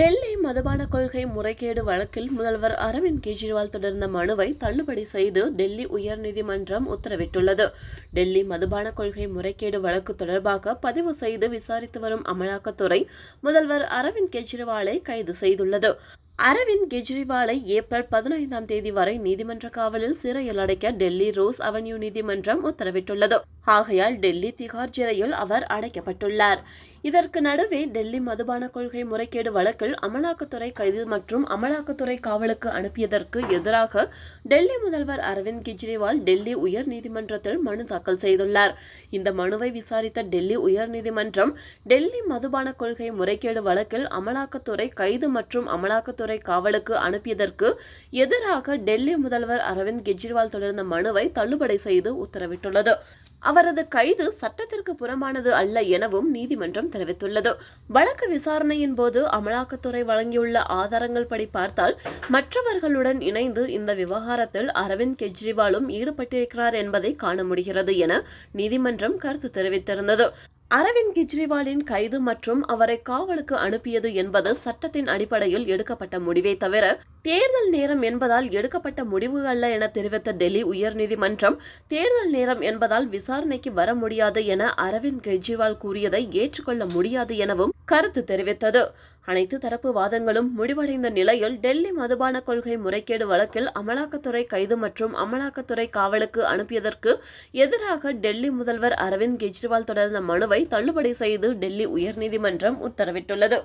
டெல்லி மதுபான கொள்கை முறைகேடு வழக்கில் முதல்வர் அரவிந்த் கெஜ்ரிவால் தொடர்ந்த மனுவை தள்ளுபடி செய்து டெல்லி உயர்நீதிமன்றம் உத்தரவிட்டுள்ளது. டெல்லி மதுபான கொள்கை முறைகேடு வழக்கு தொடர்பாக பதிவு செய்து விசாரித்து வரும் அமலாக்கத்துறை முதல்வர் அரவிந்த் கெஜ்ரிவாலை கைது செய்துள்ளது. அரவிந்த் கெஜ்ரிவாலை ஏப்ரல் பதினைந்தாம் தேதி வரை நீதிமன்ற காவலில் சிறையில் அடைக்க டெல்லி ரோஸ் அவென்யூ நீதிமன்றம் உத்தரவிட்டுள்ளது. ஆகையால் டெல்லி திகார் சிறையில் அவர் அடைக்கப்பட்டுள்ளார். இதற்கு நடுவே டெல்லி மதுபான கொள்கை முறைகேடு வழக்கில் அமலாக்கத்துறை கைது மற்றும் அமலாக்கத்துறை காவலுக்கு அனுப்பியதற்கு எதிராக டெல்லி முதல்வர் அரவிந்த் கெஜ்ரிவால் டெல்லி உயர் நீதிமன்றத்தில் மனு தாக்கல் செய்துள்ளார். இந்த மனுவை விசாரித்த டெல்லி உயர் நீதிமன்றம் டெல்லி மதுபான கொள்கை முறைகேடு வழக்கில் அமலாக்கத்துறை கைது மற்றும் அமலாக்கத்துறை காவலுக்கு அனுப்பியதற்கு எதிராக டெல்லி முதல்வர் அரவிந்த் கெஜ்ரிவால் தொடர்ந்த மனுவை தள்ளுபடி செய்து உத்தரவிட்டுள்ளது. அவரது கைது சட்டத்திற்கு புறமானது அல்ல எனவும் நீதிமன்றம் தெரிவித்துள்ளது. வழக்கு விசாரணையின் போது அமலாக்கத்துறை வழங்கியுள்ள ஆதாரங்கள் படி பார்த்தால் மற்றவர்களுடன் இணைந்து இந்த விவகாரத்தில் அரவிந்த் கெஜ்ரிவாலும் ஈடுபட்டிருக்கிறார் என்பதை காண முடிகிறது என நீதிமன்றம் கருத்து தெரிவித்திருந்தது. அரவிந்த் கெஜ்ரிவாலின் கைது மற்றும் அவரை காவலுக்கு அனுப்பியது என்பது சட்டத்தின் அடிப்படையில் எடுக்கப்பட்ட முடிவே தவிர தேர்தல் நேரம் என்பதால் எடுக்கப்பட்ட முடிவு அல்ல என தெரிவித்த டெல்லி உயர்நீதிமன்றம் தேர்தல் நேரம் என்பதால் விசாரணைக்கு வர முடியாது என அரவிந்த் கெஜ்ரிவால் கூறியதை ஏற்றுக்கொள்ள முடியாது எனவும் கருத்து தெரிவித்தது. அனைத்து தரப்பு வாதங்களும் முடிவடைந்த நிலையில் டெல்லி மதுபான கொள்கை முறைகேடு வழக்கில் அமலாக்கத்துறை கைது மற்றும் அமலாக்கத்துறை காவலுக்கு அனுப்பியதற்கு எதிராக டெல்லி முதல்வர் அரவிந்த் கெஜ்ரிவால் தொடர்ந்த மனுவை தள்ளுபடி செய்து டெல்லி உயர்நீதிமன்றம் உத்தரவிட்டுள்ளது.